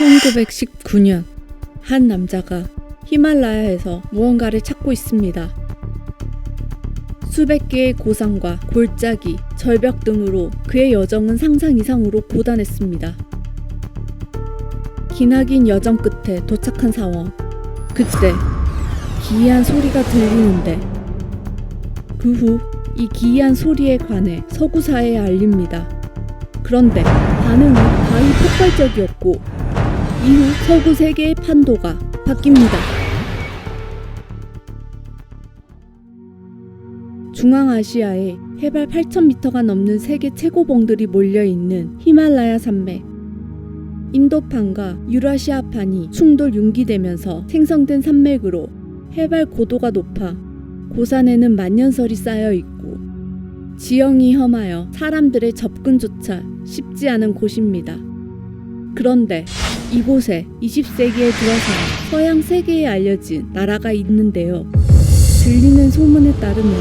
1919년 한 남자가 히말라야에서 무언가를 찾고 있습니다. 수백 개의 고상과 골짜기, 절벽 등으로 그의 여정은 상상 이상으로 고단했습니다. 기나긴 여정 끝에 도착한 사원. 그때 기이한 소리가 들리는데 그 후 이 기이한 소리에 관해 서구사에 알립니다. 그런데 반응은 다이 폭발적이었고 이후 서구 세계의 판도가 바뀝니다. 중앙아시아에 해발 8,000m가 넘는 세계 최고봉들이 몰려 있는 히말라야 산맥. 인도판과 유라시아판이 충돌 융기되면서 생성된 산맥으로 해발 고도가 높아 고산에는 만년설이 쌓여 있고 지형이 험하여 사람들의 접근조차 쉽지 않은 곳입니다. 그런데 이곳에 20세기에 들어서 서양 세계에 알려진 나라가 있는데요. 들리는 소문에 따르면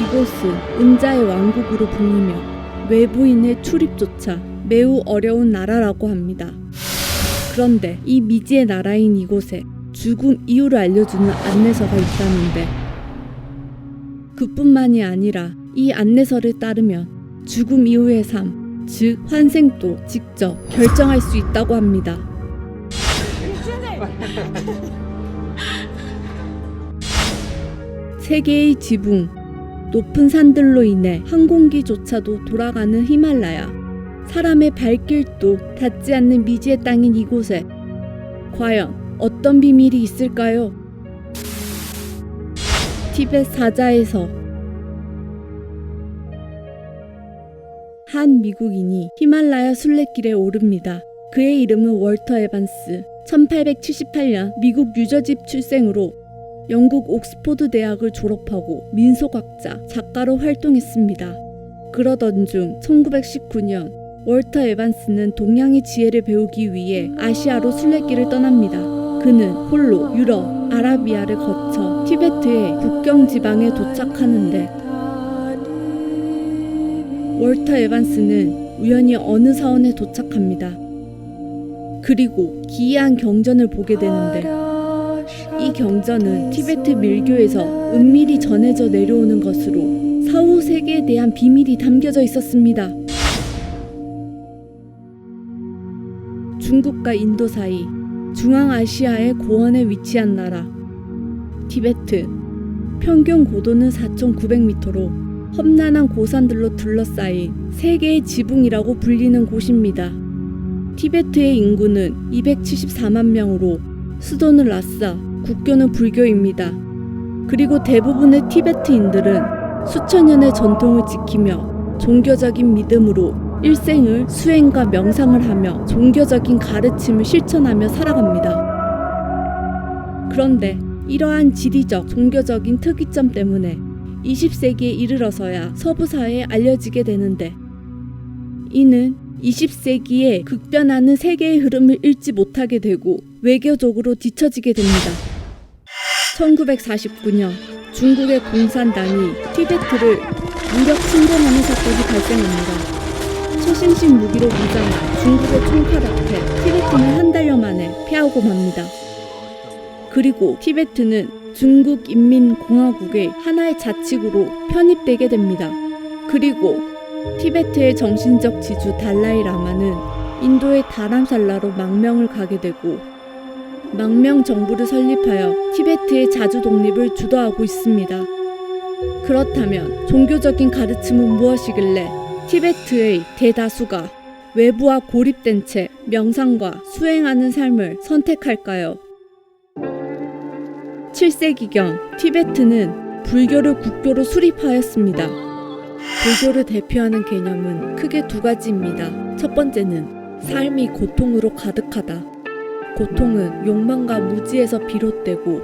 이곳은 은자의 왕국으로 불리며 외부인의 출입조차 매우 어려운 나라라고 합니다. 그런데 이 미지의 나라인 이곳에 죽음 이유를 알려주는 안내서가 있다는데 그뿐만이 아니라 이 안내서를 따르면 죽음 이후의 삶, 즉 환생도 직접 결정할 수 있다고 합니다. 세계의 지붕, 높은 산들로 인해 항공기조차도 돌아가는 히말라야. 사람의 발길도 닿지 않는 미지의 땅인 이곳에 과연 어떤 비밀이 있을까요? 티벳 사자에서 한 미국인이 히말라야 순례길에 오릅니다. 그의 이름은 월터 에반스. 1878년 미국 유저집 출생으로 영국 옥스포드 대학을 졸업하고 민속학자, 작가로 활동했습니다. 그러던 중 1919년 월터 에반스는 동양의 지혜를 배우기 위해 아시아로 순례길을 떠납니다. 그는 홀로 유럽, 아라비아를 거쳐 티베트의 국경 지방에 도착하는데 월터 에반스는 우연히 어느 사원에 도착합니다. 그리고 기이한 경전을 보게 되는데 이 경전은 티베트 밀교에서 은밀히 전해져 내려오는 것으로 사후 세계에 대한 비밀이 담겨져 있었습니다. 중국과 인도 사이 중앙아시아의 고원에 위치한 나라 티베트 평균 고도는 4,900m로 험난한 고산들로 둘러싸인 세계의 지붕이라고 불리는 곳입니다. 티베트의 인구는 274만 명으로 수도는 라싸, 국교는 불교입니다. 그리고 대부분의 티베트인들은 수천 년의 전통을 지키며 종교적인 믿음으로 일생을 수행과 명상을 하며 종교적인 가르침을 실천하며 살아갑니다. 그런데 이러한 지리적, 종교적인 특이점 때문에 20세기에 이르러서야 서부 사회에 알려지게 되는데 이는 20세기에 급변하는 세계의 흐름을 읽지 못하게 되고 외교적으로 뒤처지게 됩니다. 1949년 중국의 공산당이 티베트를 무력 침공하는 사건이 발생합니다. 최신식 무기로 무장한 중국의 총칼 앞에 티베트는 한 달여 만에 패하고 맙니다. 그리고 티베트는 중국 인민공화국의 하나의 자치구로 편입되게 됩니다. 그리고 티베트의 정신적 지주 달라이 라마는 인도의 다람살라로 망명을 가게 되고 망명 정부를 설립하여 티베트의 자주 독립을 주도하고 있습니다. 그렇다면 종교적인 가르침은 무엇이길래 티베트의 대다수가 외부와 고립된 채 명상과 수행하는 삶을 선택할까요? 7세기경 티베트는 불교를 국교로 수립하였습니다. 불교를 대표하는 개념은 크게 두 가지입니다. 첫 번째는 삶이 고통으로 가득하다. 고통은 욕망과 무지에서 비롯되고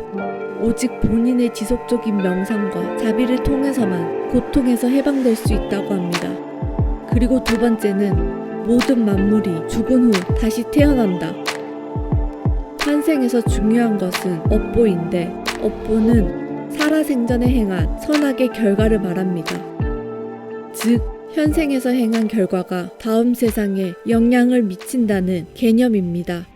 오직 본인의 지속적인 명상과 자비를 통해서만 고통에서 해방될 수 있다고 합니다. 그리고 두 번째는 모든 만물이 죽은 후 다시 태어난다. 환생에서 중요한 것은 업보인데 업보는 살아생전에 행한 선악의 결과를 말합니다. 즉, 현생에서 행한 결과가 다음 세상에 영향을 미친다는 개념입니다.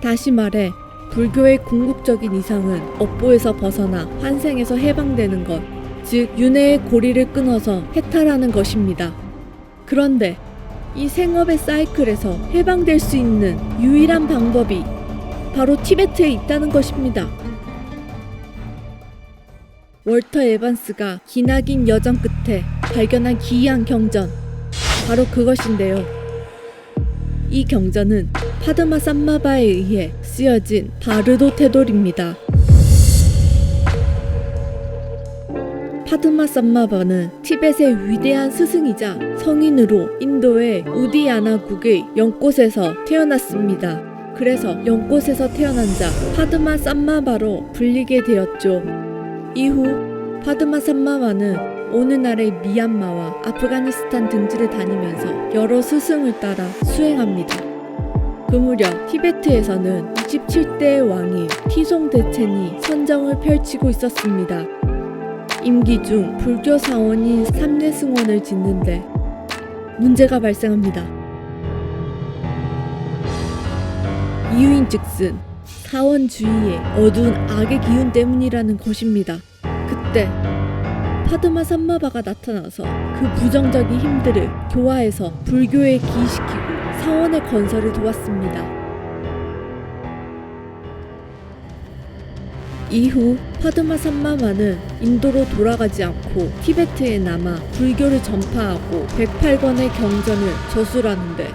다시 말해 불교의 궁극적인 이상은 업보에서 벗어나 환생에서 해방되는 것, 즉 윤회의 고리를 끊어서 해탈하는 것입니다. 그런데 이 생업의 사이클에서 해방될 수 있는 유일한 방법이 바로 티베트에 있다는 것입니다. 월터 에반스가 기나긴 여정 끝에 발견한 기이한 경전. 바로 그것인데요. 이 경전은 파드마 삼마바에 의해 쓰여진 바르도 테돌입니다. 파드마 삼마바는 티벳의 위대한 스승이자 성인으로 인도의 우디야나국의 영꽃에서 태어났습니다. 그래서 영꽃에서 태어난 자 파드마 삼마바로 불리게 되었죠. 이후 파드마 삼마바는 오늘날의 미얀마와 아프가니스탄 등지를 다니면서 여러 스승을 따라 수행합니다. 그 무렵 티베트에서는 27대의 왕인 티송 대첸이 선정을 펼치고 있었습니다. 임기 중 불교 사원인 삼례승원을 짓는데 문제가 발생합니다. 이유인 즉슨 사원 주위의 어두운 악의 기운 때문이라는 것입니다. 그때 파드마 삼마바가 나타나서 그 부정적인 힘들을 교화해서 불교에 기이시키고 사원의 건설을 도왔습니다. 이후 파드마 삼마마는 인도로 돌아가지 않고 티베트에 남아 불교를 전파하고 108권의 경전을 저술하는데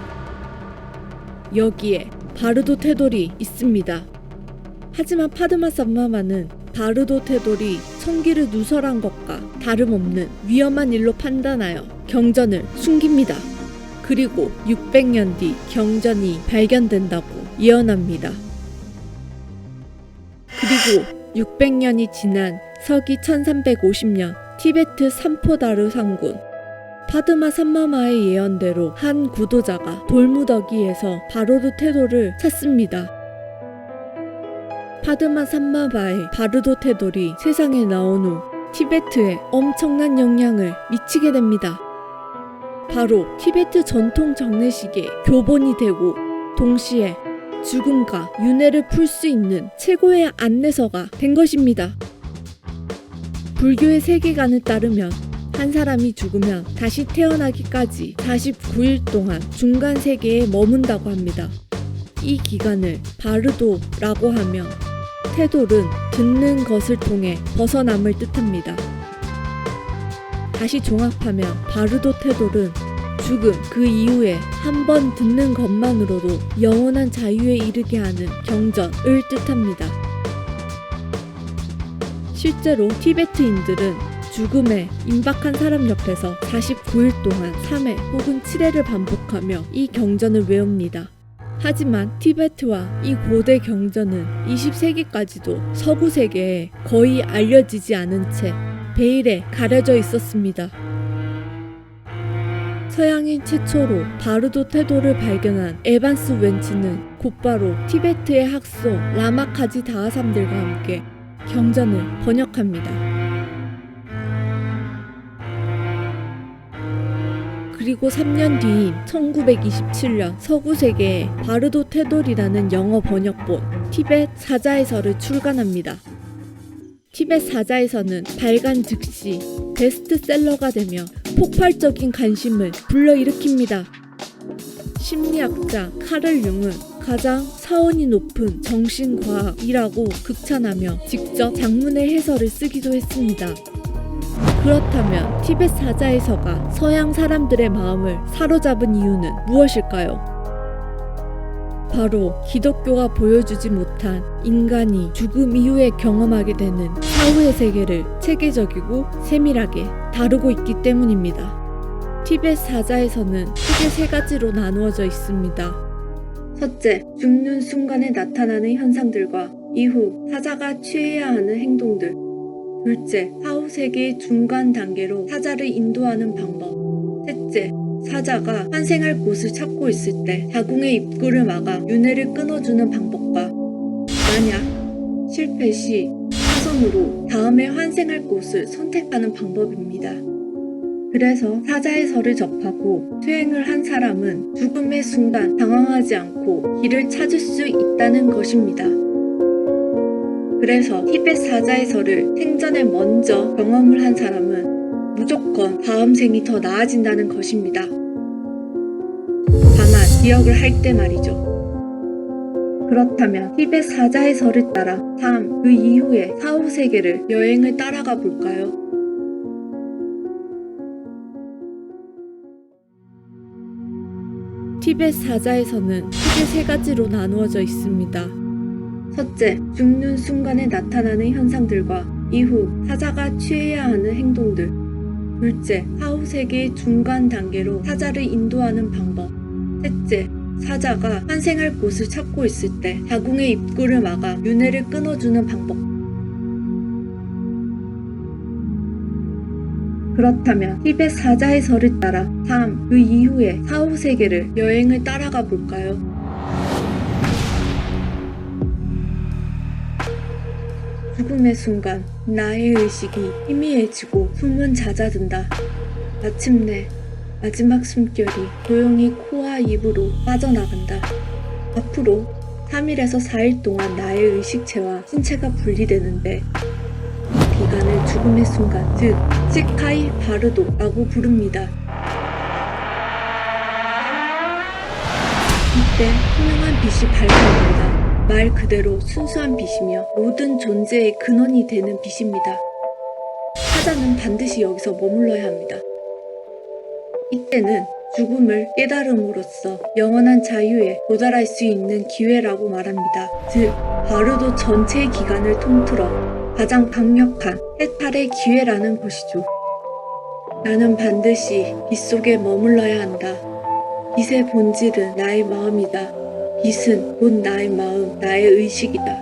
여기에 바르도 테돌이 있습니다. 하지만 파드마 삼마마는 바르도 테돌이 청기를 누설한 것과 다름없는 위험한 일로 판단하여 경전을 숨깁니다. 그리고 600년 뒤 경전이 발견된다고 예언합니다. 그리고 600년이 지난 서기 1350년 티베트 삼포다르 상군 파드마 삼마마의 예언대로 한 구도자가 돌무더기에서 바로드 테도를 찾습니다. 파드마 삼마바의 바르도 테돌이 세상에 나온 후 티베트에 엄청난 영향을 미치게 됩니다. 바로 티베트 전통 장례식의 교본이 되고 동시에 죽음과 윤회를 풀 수 있는 최고의 안내서가 된 것입니다. 불교의 세계관을 따르면 한 사람이 죽으면 다시 태어나기까지 49일 동안 중간 세계에 머문다고 합니다. 이 기간을 바르도라고 하며 태돌은 듣는 것을 통해 벗어남을 뜻합니다. 다시 종합하면 바르도 태돌은 죽음 그 이후에 한 번 듣는 것만으로도 영원한 자유에 이르게 하는 경전을 뜻합니다. 실제로 티베트인들은 죽음에 임박한 사람 옆에서 49일 동안 3회 혹은 7회를 반복하며 이 경전을 외웁니다. 하지만 티베트와 이 고대 경전은 20세기까지도 서구 세계에 거의 알려지지 않은 채 베일에 가려져 있었습니다. 서양인 최초로 바르도 태도를 발견한 에반스 웬츠는 곧바로 티베트의 학소 라마카지 다하삼들과 함께 경전을 번역합니다. 그리고 3년 뒤인 1927년 서구 세계에 바르도 테돌이라는 영어 번역본 티벳 사자에서를 출간합니다. 티벳 사자에서는 발간 즉시 베스트셀러가 되며 폭발적인 관심을 불러일으킵니다. 심리학자 카를 융은 가장 사원이 높은 정신과학이라고 극찬하며 직접 장문의 해설을 쓰기도 했습니다. 그렇다면 티벳 사자에서가 서양 사람들의 마음을 사로잡은 이유는 무엇일까요? 바로 기독교가 보여주지 못한 인간이 죽음 이후에 경험하게 되는 사후의 세계를 체계적이고 세밀하게 다루고 있기 때문입니다. 티벳 사자에서는 크게 세 가지로 나누어져 있습니다. 첫째, 죽는 순간에 나타나는 현상들과 이후 사자가 취해야 하는 행동들. 둘째, 사후 세계의 중간 단계로 사자를 인도하는 방법. 셋째, 사자가 환생할 곳을 찾고 있을 때 자궁의 입구를 막아 윤회를 끊어주는 방법과 만약 실패 시 사선으로 다음에 환생할 곳을 선택하는 방법입니다. 그래서 사자의서를 접하고 수행을 한 사람은 죽음의 순간 당황하지 않고 길을 찾을 수 있다는 것입니다. 그래서 티벳 사자의서를 생전에 먼저 경험을 한 사람은 무조건 다음 생이 더 나아진다는 것입니다. 다만 기억을 할 때 말이죠. 그렇다면 티벳 사자의서를 따라 다음 그 이후에 사후 세계를 여행을 따라가 볼까요? 티벳 사자에서는 크게 세 가지로 나누어져 있습니다. 첫째, 죽는 순간에 나타나는 현상들과 이후 사자가 취해야 하는 행동들. 둘째, 사후 세계의 중간 단계로 사자를 인도하는 방법. 셋째, 사자가 환생할 곳을 찾고 있을 때 자궁의 입구를 막아 윤회를 끊어주는 방법. 그렇다면 티벳 사자의서를 따라 다음 그 이후에 사후 세계를 여행을 따라가 볼까요? 죽음의 순간 나의 의식이 희미해지고 숨은 잦아든다. 마침내 마지막 숨결이 조용히 코와 입으로 빠져나간다. 앞으로 3일에서 4일 동안 나의 의식체와 신체가 분리되는데 이 기간을 죽음의 순간, 즉 시카이 바르도라고 부릅니다. 이때 투명한 빛이 발견됩니다. 말 그대로 순수한 빛이며 모든 존재의 근원이 되는 빛입니다. 사자는 반드시 여기서 머물러야 합니다. 이때는 죽음을 깨달음으로써 영원한 자유에 도달할 수 있는 기회라고 말합니다. 즉, 바르도 전체의 기간을 통틀어 가장 강력한 해탈의 기회라는 것이죠. 나는 반드시 빛 속에 머물러야 한다. 빛의 본질은 나의 마음이다. 빛은 곧 나의 마음, 나의 의식이다.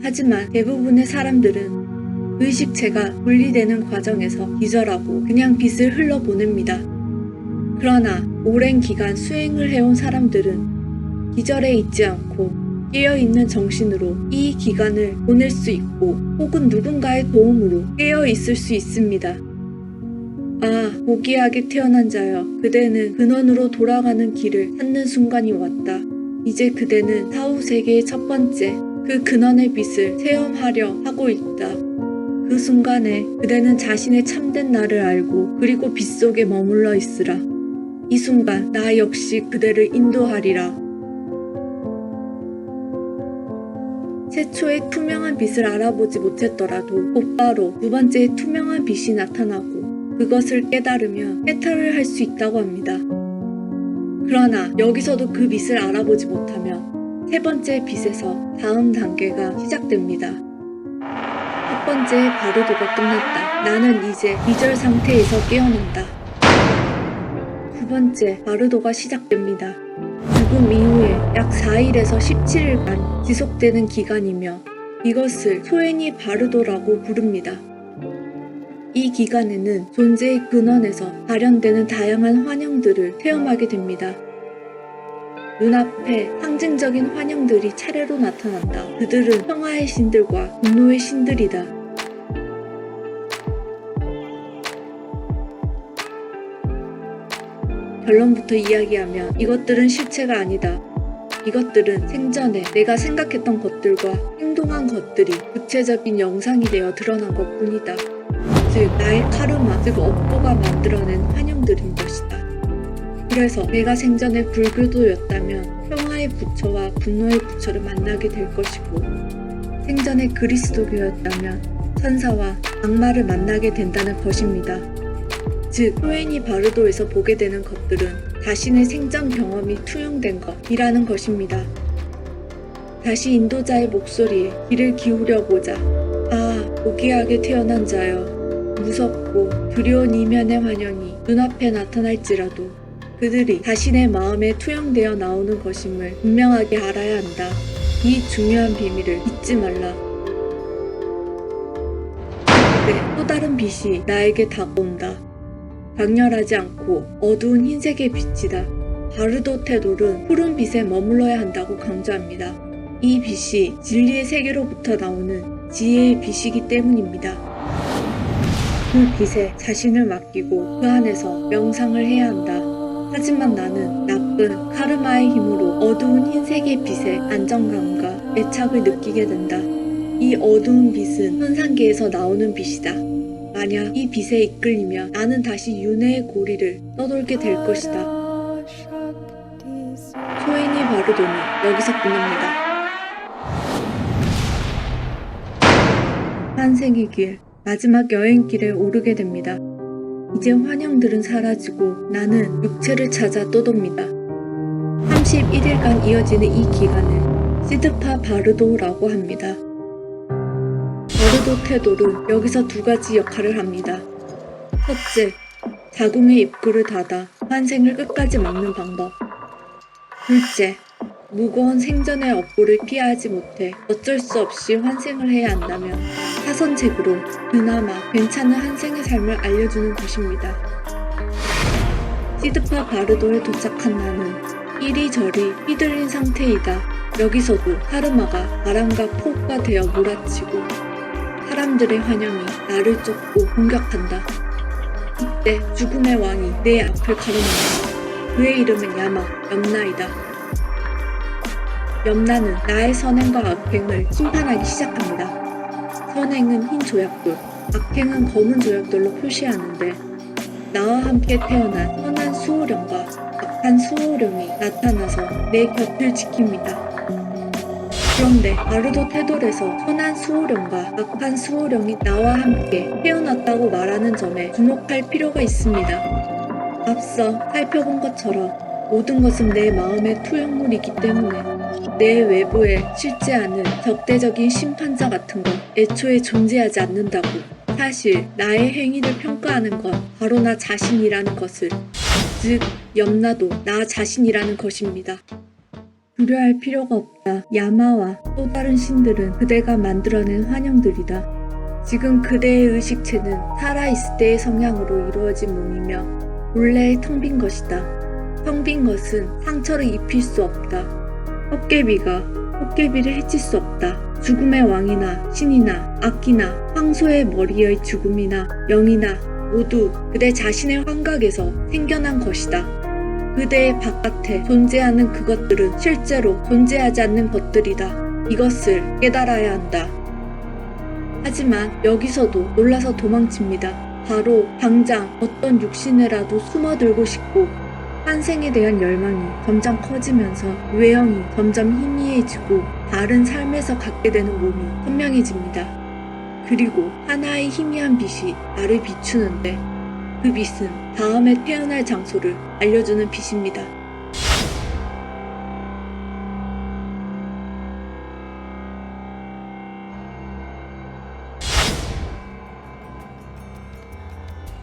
하지만 대부분의 사람들은 의식체가 분리되는 과정에서 기절하고 그냥 빛을 흘러보냅니다. 그러나 오랜 기간 수행을 해온 사람들은 기절해 있지 않고 깨어있는 정신으로 이 기간을 보낼 수 있고 혹은 누군가의 도움으로 깨어 있을 수 있습니다. 아, 고귀하게 태어난 자여, 그대는 근원으로 돌아가는 길을 찾는 순간이 왔다. 이제 그대는 사후 세계의 첫 번째, 그 근원의 빛을 체험하려 하고 있다. 그 순간에 그대는 자신의 참된 나를 알고 그리고 빛 속에 머물러 있으라. 이 순간 나 역시 그대를 인도하리라. 최초의 투명한 빛을 알아보지 못했더라도 곧바로 두 번째의 투명한 빛이 나타나고 그것을 깨달으면 해탈을 할 수 있다고 합니다. 그러나 여기서도 그 빛을 알아보지 못하면 세 번째 빛에서 다음 단계가 시작됩니다. 첫 번째 바르도가 끝났다. 나는 이제 기절 상태에서 깨어난다. 두 번째 바르도가 시작됩니다. 죽음 이후에 약 4일에서 17일간 지속되는 기간이며 이것을 소행이 바르도라고 부릅니다. 이 기간에는 존재의 근원에서 발현되는 다양한 환영들을 체험하게 됩니다. 눈앞에 상징적인 환영들이 차례로 나타난다. 그들은 평화의 신들과 분노의 신들이다. 결론부터 이야기하면 이것들은 실체가 아니다. 이것들은 생전에 내가 생각했던 것들과 행동한 것들이 구체적인 영상이 되어 드러난 것 뿐이다. 즉, 나의 카르마, 즉, 업보가 만들어낸 환영들인 것이다. 그래서 내가 생전에 불교도였다면 평화의 부처와 분노의 부처를 만나게 될 것이고, 생전에 그리스도교였다면 천사와 악마를 만나게 된다는 것입니다. 즉, 호엔이 바르도에서 보게 되는 것들은 자신의 생전 경험이 투영된 것이라는 것입니다. 다시 인도자의 목소리에 귀를 기울여보자. 아, 고귀하게 태어난 자여. 무섭고 두려운 이면의 환영이 눈앞에 나타날지라도 그들이 자신의 마음에 투영되어 나오는 것임을 분명하게 알아야 한다. 이 중요한 비밀을 잊지 말라. 그때 또 다른 빛이 나에게 다가온다. 강렬하지 않고 어두운 흰색의 빛이다. 바르도 테돌은 푸른 빛에 머물러야 한다고 강조합니다. 이 빛이 진리의 세계로부터 나오는 지혜의 빛이기 때문입니다. 그 빛에 자신을 맡기고 그 안에서 명상을 해야 한다. 하지만 나는 나쁜 카르마의 힘으로 어두운 흰색의 빛에 안정감과 애착을 느끼게 된다. 이 어두운 빛은 현상계에서 나오는 빛이다. 만약 이 빛에 이끌리면 나는 다시 윤회의 고리를 떠돌게 될 것이다. 소인이 바르도는 여기서 끝납니다. 환생의 길, 마지막 여행길에 오르게 됩니다. 이제 환영들은 사라지고 나는 육체를 찾아 떠돕니다. 31일간 이어지는 이 기간을 시드파 바르도라고 합니다. 바르도 테도는 여기서 두 가지 역할을 합니다. 첫째, 자궁의 입구를 닫아 환생을 끝까지 막는 방법. 둘째, 무거운 생전의 업보를 피하지 못해 어쩔 수 없이 환생을 해야 한다면 사선책으로 그나마 괜찮은 환생의 삶을 알려주는 것입니다. 시드파 바르도에 도착한 나는 이리저리 휘둘린 상태이다. 여기서도 하르마가 바람과 폭우가 되어 몰아치고 사람들의 환영이 나를 쫓고 공격한다. 이때 죽음의 왕이 내 앞을 가로막는다. 그의 이름은 야마, 염나이다. 염라는 나의 선행과 악행을 심판하기 시작합니다. 선행은 흰 조약돌, 악행은 검은 조약돌로 표시하는데 나와 함께 태어난 선한 수호령과 악한 수호령이 나타나서 내 곁을 지킵니다. 그런데 바르도 테돌에서 선한 수호령과 악한 수호령이 나와 함께 태어났다고 말하는 점에 주목할 필요가 있습니다. 앞서 살펴본 것처럼 모든 것은 내 마음의 투영물이기 때문에 내 외부에 실제 않은 적대적인 심판자 같은 건 애초에 존재하지 않는다고. 사실 나의 행위를 평가하는 건 바로 나 자신이라는 것을, 즉 염라도 나 자신이라는 것입니다. 두려할 필요가 없다. 야마와 또 다른 신들은 그대가 만들어낸 환영들이다. 지금 그대의 의식체는 살아있을 때의 성향으로 이루어진 몸이며 본래의 텅 빈 것이다. 텅 빈 것은 상처를 입힐 수 없다. 헛개비가 헛개비를 해칠 수 없다. 죽음의 왕이나 신이나 악기나 황소의 머리의 죽음이나 영이나 모두 그대 자신의 환각에서 생겨난 것이다. 그대의 바깥에 존재하는 그것들은 실제로 존재하지 않는 것들이다. 이것을 깨달아야 한다. 하지만 여기서도 놀라서 도망칩니다. 바로 당장 어떤 육신에라도 숨어들고 싶고 환생에 대한 열망이 점점 커지면서 외형이 점점 희미해지고 다른 삶에서 갖게 되는 몸이 선명해집니다. 그리고 하나의 희미한 빛이 나를 비추는데 그 빛은 다음에 태어날 장소를 알려주는 빛입니다.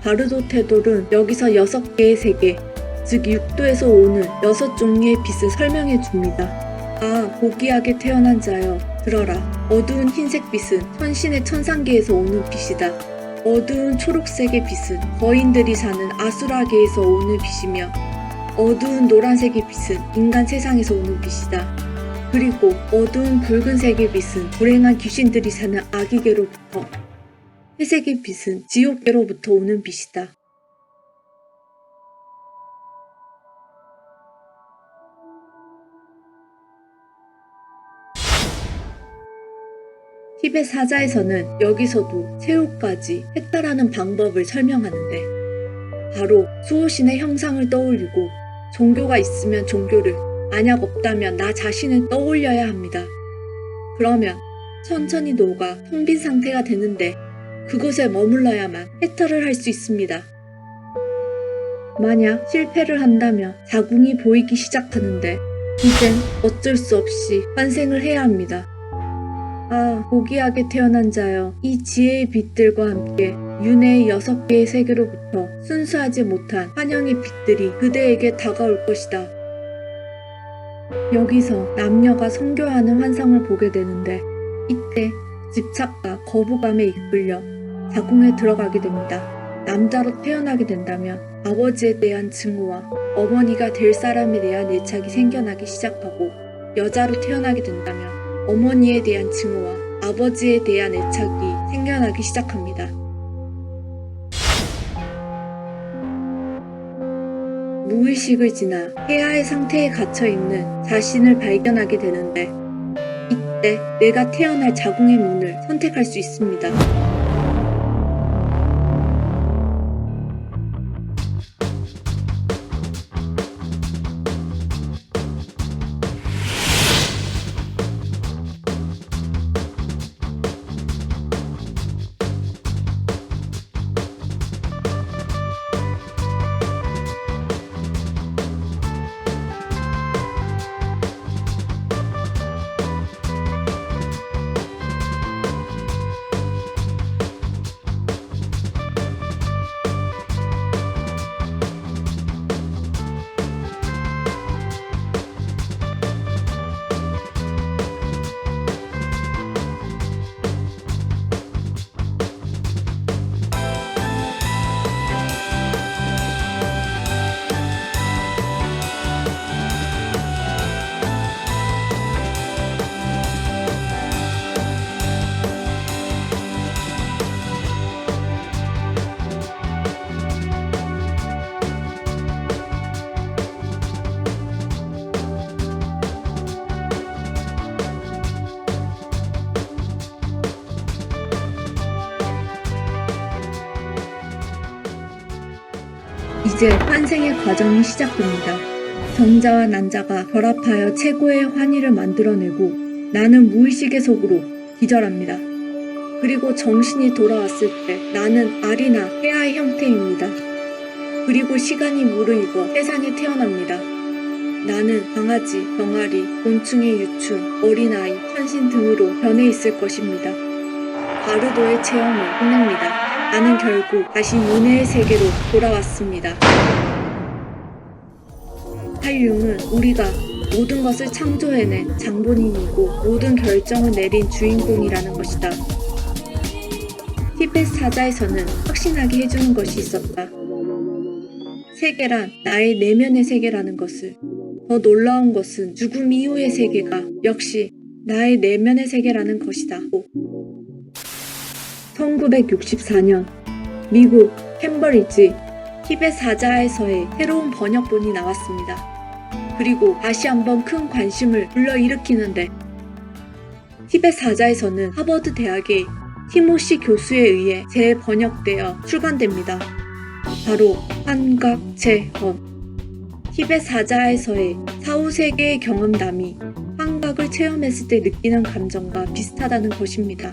바르도 테돌은 여기서 여섯 개의 세계, 즉 육도에서 오는 여섯 종류의 빛을 설명해 줍니다. 아, 고귀하게 태어난 자여, 들어라. 어두운 흰색 빛은 천신의 천상계에서 오는 빛이다. 어두운 초록색의 빛은 거인들이 사는 아수라계에서 오는 빛이며, 어두운 노란색의 빛은 인간 세상에서 오는 빛이다. 그리고 어두운 붉은색의 빛은 불행한 귀신들이 사는 아기계로부터, 회색의 빛은 지옥계로부터 오는 빛이다. 티벳 사자에서는 여기서도 새우까지 했다라는 방법을 설명하는데 바로 수호신의 형상을 떠올리고 종교가 있으면 종교를 만약 없다면 나 자신을 떠올려야 합니다. 그러면 천천히 녹아 텅 빈 상태가 되는데 그곳에 머물러야만 해탈을 할 수 있습니다. 만약 실패를 한다면 자궁이 보이기 시작하는데 이젠 어쩔 수 없이 환생을 해야 합니다. 아, 고귀하게 태어난 자여, 이 지혜의 빛들과 함께 윤회의 여섯 개의 세계로부터 순수하지 못한 환영의 빛들이 그대에게 다가올 것이다. 여기서 남녀가 성교하는 환상을 보게 되는데 이때 집착과 거부감에 이끌려 자궁에 들어가게 됩니다. 남자로 태어나게 된다면 아버지에 대한 증오와 어머니가 될 사람에 대한 애착이 생겨나기 시작하고 여자로 태어나게 된다면 어머니에 대한 증오와 아버지에 대한 애착이 생겨나기 시작합니다. 무의식을 지나 해아의 상태에 갇혀 있는 자신을 발견하게 되는데 이때 내가 태어날 자궁의 문을 선택할 수 있습니다. 이제 환생의 과정이 시작됩니다. 정자와 난자가 결합하여 최고의 환희를 만들어내고 나는 무의식의 속으로 기절합니다. 그리고 정신이 돌아왔을 때 나는 알이나 해아의 형태입니다. 그리고 시간이 무르익어 세상에 태어납니다. 나는 강아지, 병아리, 곤충의 유충, 어린아이, 헌신 등으로 변해 있을 것입니다. 바르도의 체험을 끝냅니다. 나는 결국 다시 문해의 세계로 돌아왔습니다. 한룡은 우리가 모든 것을 창조해낸 장본인이고 모든 결정을 내린 주인공이라는 것이다. 티베트 사자에서는 확신하게 해주는 것이 있었다. 세계란 나의 내면의 세계라는 것을. 더 놀라운 것은 죽음 이후의 세계가 역시 나의 내면의 세계라는 것이다. 1964년 미국 캠버리지 티베트 사자에서의 새로운 번역본이 나왔습니다. 그리고 다시 한번 큰 관심을 불러일으키는데 티베트 사자에서는 하버드 대학의 티모시 교수에 의해 재번역되어 출간됩니다. 바로 환각체험 티베트 사자에서의 사후세계의 경험담이 환각을 체험했을 때 느끼는 감정과 비슷하다는 것입니다.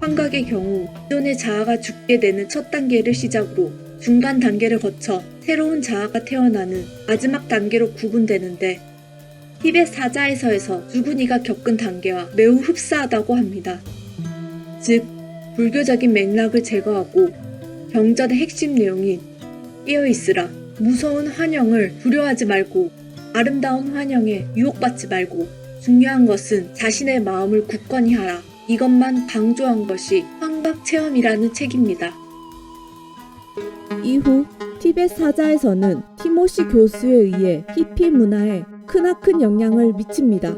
환각의 경우 기존의 자아가 죽게 되는 첫 단계를 시작으로 중간 단계를 거쳐 새로운 자아가 태어나는 마지막 단계로 구분되는데 티베트 사자에서에서 죽은 이가 겪은 단계와 매우 흡사하다고 합니다. 즉 불교적인 맥락을 제거하고 경전의 핵심 내용인 깨어 있으라 무서운 환영을 두려워하지 말고 아름다운 환영에 유혹받지 말고 중요한 것은 자신의 마음을 굳건히 하라 이것만 강조한 것이 환각 체험이라는 책입니다. 이후 티베트 사자에서는 티모시 교수에 의해 히피 문화에 크나큰 영향을 미칩니다.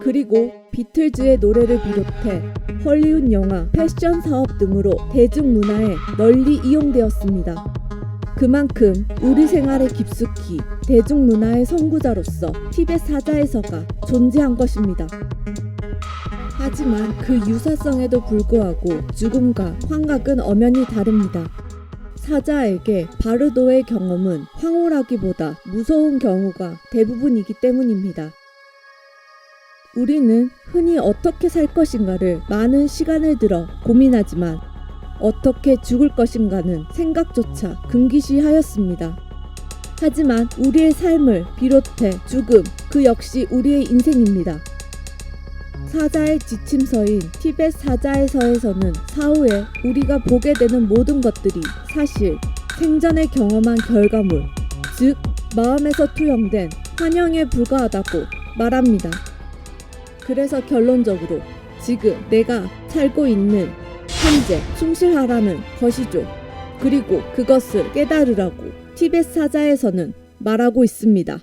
그리고 비틀즈의 노래를 비롯해 헐리우드 영화, 패션 사업 등으로 대중문화에 널리 이용되었습니다. 그만큼 우리 생활에 깊숙이 대중문화의 선구자로서 티베트 사자에서가 존재한 것입니다. 하지만 그 유사성에도 불구하고 죽음과 환각은 엄연히 다릅니다. 사자에게 바르도의 경험은 황홀하기보다 무서운 경우가 대부분이기 때문입니다. 우리는 흔히 어떻게 살 것인가를 많은 시간을 들어 고민하지만 어떻게 죽을 것인가는 생각조차 금기시하였습니다. 하지만 우리의 삶을 비롯해 죽음 그 역시 우리의 인생입니다. 사자의 지침서인 티베트 사자의서에서는 사후에 우리가 보게 되는 모든 것들이 사실 생전에 경험한 결과물, 즉 마음에서 투영된 환영에 불과하다고 말합니다. 그래서 결론적으로 지금 내가 살고 있는 현재 충실하라는 것이죠. 그리고 그것을 깨달으라고 티베트 사자에서는 말하고 있습니다.